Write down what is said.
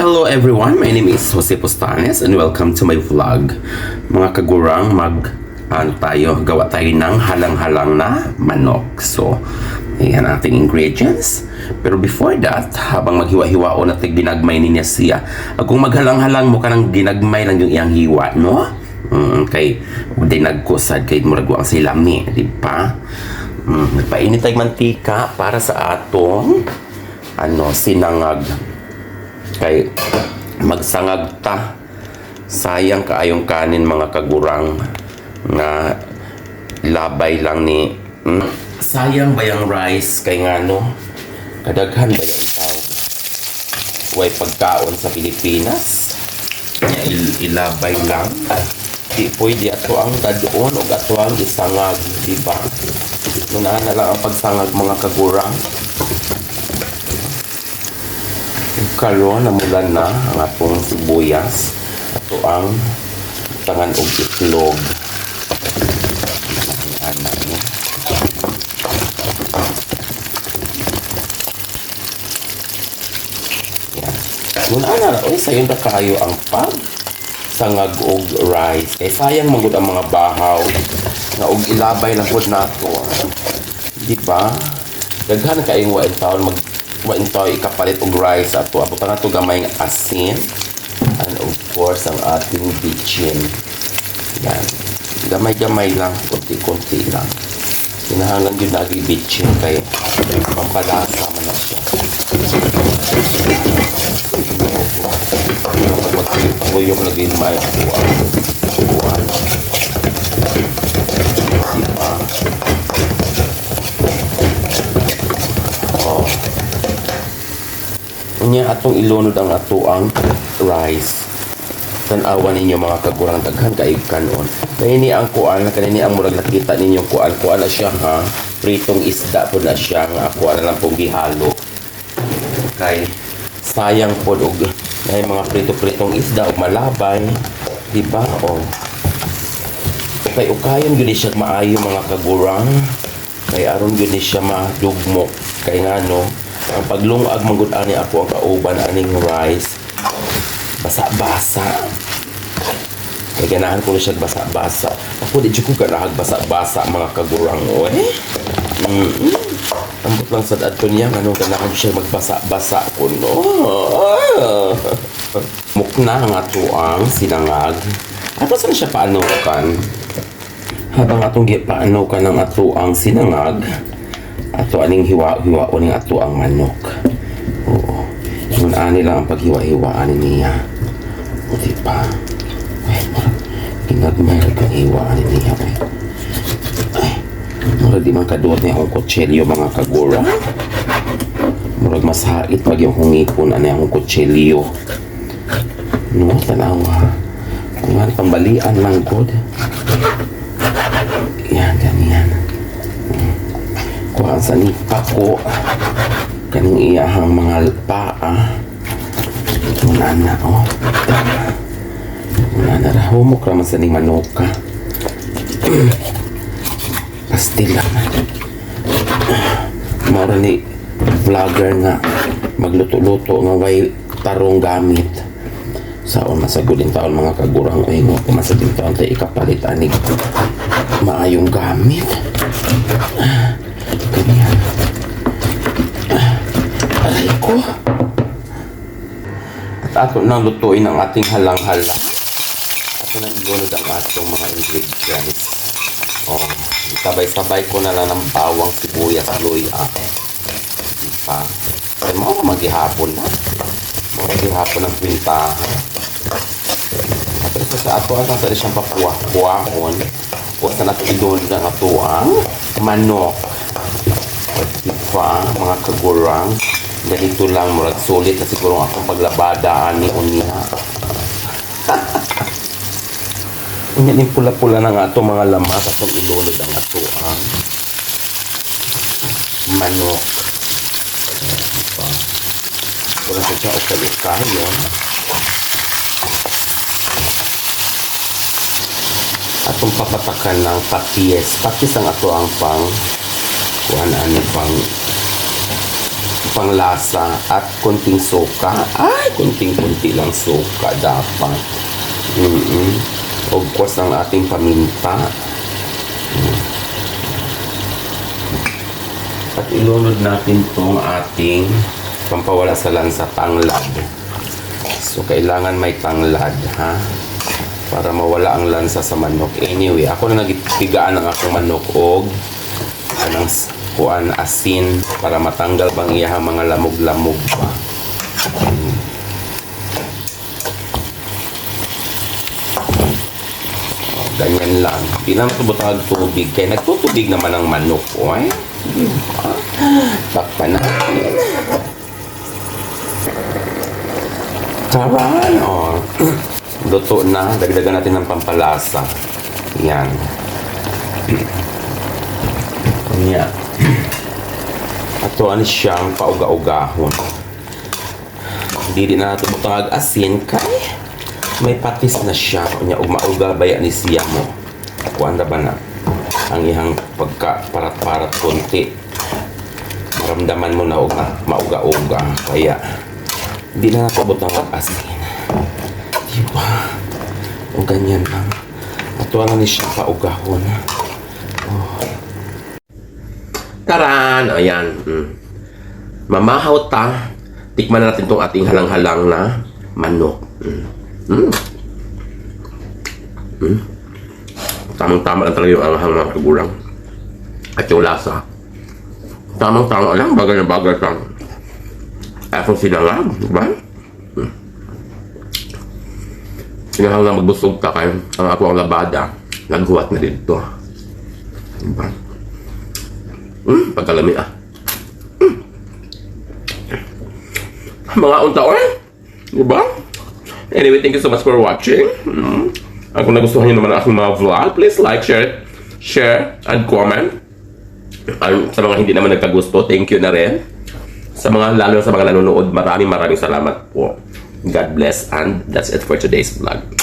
Hello everyone, my name is Jose Postanes and welcome to my vlog. Mga kagurang, mag ano tayo, gawa tayo ng halang-halang na manok. So, ayan ating ingredients. Pero before that, habang maghiwa-hiwao na tig ginagmay niya siya, kung maghalang-halang mo ka ng ginagmay lang yung iyang hiwa, no? Mm, kay di nagkusad kay murag ang silami, di ba? Mm, nagpainit tayong mantika para sa atong ano, sinangag kay magsangag ta. Sayang kaayong kanin mga kagurang nga labay lang ni mm, sayang ba yung rice? Kay nga no? Kadaghan ba yung tao? Way pagkaon sa Pilipinas? Il- ilabay lang? Di pwede ato ang dadoon o ato ang isangag di ba? Nunahan na lang ang pagsangag mga kagurang karon namulan na ang atong sibuyas. Ato ang tangan og itlog. Ngun ana oy sayon ta kayo ang pag sangag og rice. Kay sayang magud ang mga bahaw nga og ilabay lang pud nato. Di ba? Daghan kayong wa taon mag wa into ikapalit og rice ato abot na to gamay nga asin. And of course ang ating bitchin. Yan. Gamay-gamay lang konti-konti lang. Kinahanglan yun lagi bitchin kay pampalasa man na siya. Magtuyok lagi may kuwan kuwan diba Unya atong ilunod ang ato ang rice. Tanawan ninyo mga kagurang daghan kay kanon. Kaya ni ang kuan, kanini ang murag nakita ninyo kuan, kuan na siya ha. Pritong isda po na siya nga kuan na lang pong gihalo. Kay sayang po og may mga prito-pritong isda og malabay, di ba? O kay ukayon gyud ni siya maayo mga kagurang. Kay aron gyud ni siya madugmok. Kay ngano, ang paglungag manggod ani ako ang kauban aning rice. Basa-basa. Kay ganahan ko siya basa-basa. Ako di ko ganahag basa-basa mga kagurang oy mm. Ambot lang sa adto niya ano ganahan siya magbasa-basa ko no? Mukna ang ato ang sinangag. Ato saan siya paano kan? Habang atong gipaano ka ng ato ang sinangag ato aning hiwa-hiwa o ning ato ang manok. Oo. Ngun ani lang ang paghiwa-hiwa ani niya. O di ba? Ay, parang lang kang hiwa ani niya. Ay, ay murag di man kaduot niya akong kutsilyo mga kagura. Murag masait pag yung hungipon ani akong kutsilyo. No, tanawa. Kung pambalian lang god. Yan, ganyan kuha sa ni pako kaning iyahang mga paa muna na oh. Muna na ra humok raman sa ni manoka pastila. Mara ni vlogger nga magluto-luto nga way tarong gamit. Saon masagulin taon mga kagurang ay mo masagulin taon tayo ikapalit anig maayong gamit ganyan aray ko at ato nang lutuin ang ating halang-hala. Ato nang ilunod ang atong mga ingredients. Oh, sabay-sabay ko na lang ng bawang sibuyas luya. Diba? Ay mo maghihapon na. Mo maghihapon ng pintahan. At ito sa ato ang sa siyang papuah-puahon o sa nato ilunod ang ato ang manok. Diba? Mga kagurang ganito lang murag sulit na siguro akong paglabada ani unya. Unya din pula-pula na nga ito mga lamas atong ilunod ang ato ang manok. Diba wala sa siya ukay-ukay yun atong papatakan ng paties paties ang ato ang pang kuan ani pang panglasa at konting suka. Ay, konting-konti lang suka dapat. mm Of course, ang ating paminta. Mm. At ilunod natin tong ating pampawala sa lansa tanglad. So, kailangan may tanglad, ha? Para mawala ang lansa sa manok. Anyway, ako na nagipigaan ang akong manok og anang s- kuan asin para matanggal bang iyahang mga lamog-lamog pa. Hmm. Oh, ganyan lang. Di naman ito butang tubig. Kaya nagtutubig naman ang manok. Oy. Diba? Takpan natin. Taran, oh. Luto na. Dagdagan natin ng pampalasa. Yan. Yan. Ato ano siyang pauga-ugahon. Din na natin butang asin kay may patis na siya. Kunya, ug mauga baya ni siya mo. Kuan ba na? Ang ihang pagka parat-parat konti. Maramdaman mo na og mauga-uga. Kaya, hindi na natin butang asin. Diba? O ganyan lang. Ato na ni siya paugahon. Taran! Ayan. Mm. Mamahaw ta. Tikman na natin itong ating halang-halang na manok. Mm. Mm. Mm. Tamang-tama lang talaga yung anghang mga kagurang. At yung lasa. Tamang-tama lang. Bagay na bagay sa akong sinangag. Diba? Mm. Sinangag na magbusog ka kayo. Ang ako ang labada. Naghuwat na dito. Diba? Hmm, pagkalami ah. Hmm. Mga untaon. Diba? Anyway, thank you so much for watching. Hmm. At kung nagustuhan nyo naman ang aking mga vlog, please like, share, share, and comment. At sa mga hindi naman nagkagusto, thank you na rin. Sa mga, lalo sa mga nanonood, maraming maraming salamat po. God bless and that's it for today's vlog.